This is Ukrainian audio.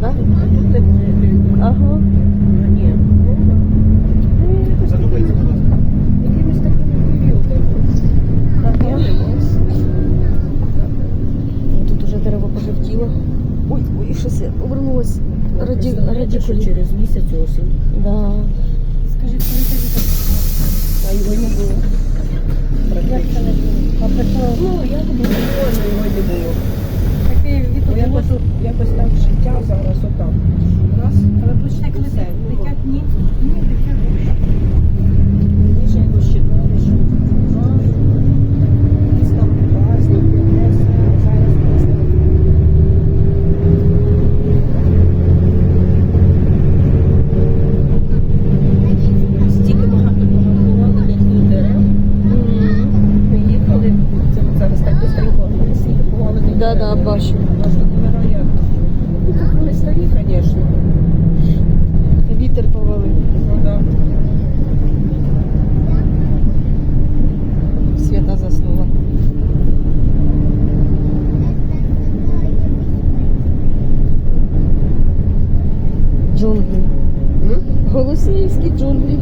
да? Тут немає. Ага. Ні. Задумайте, будь ласка. Такими періодами. Я. Ну, Тут уже дерево пожовтіло. Ой, ой, щось я повернулась. Раді, що через місяць осінь. Да. Скажіть, коли це так? А його не було. Як це не було? А прийшло, Ну, як було, Да, да, бачу. Невероятно. Ну, старі, звісно. Вітер повалив. Ну, да. Свята заснула. Джунглі. М? Голосіївські джунглі.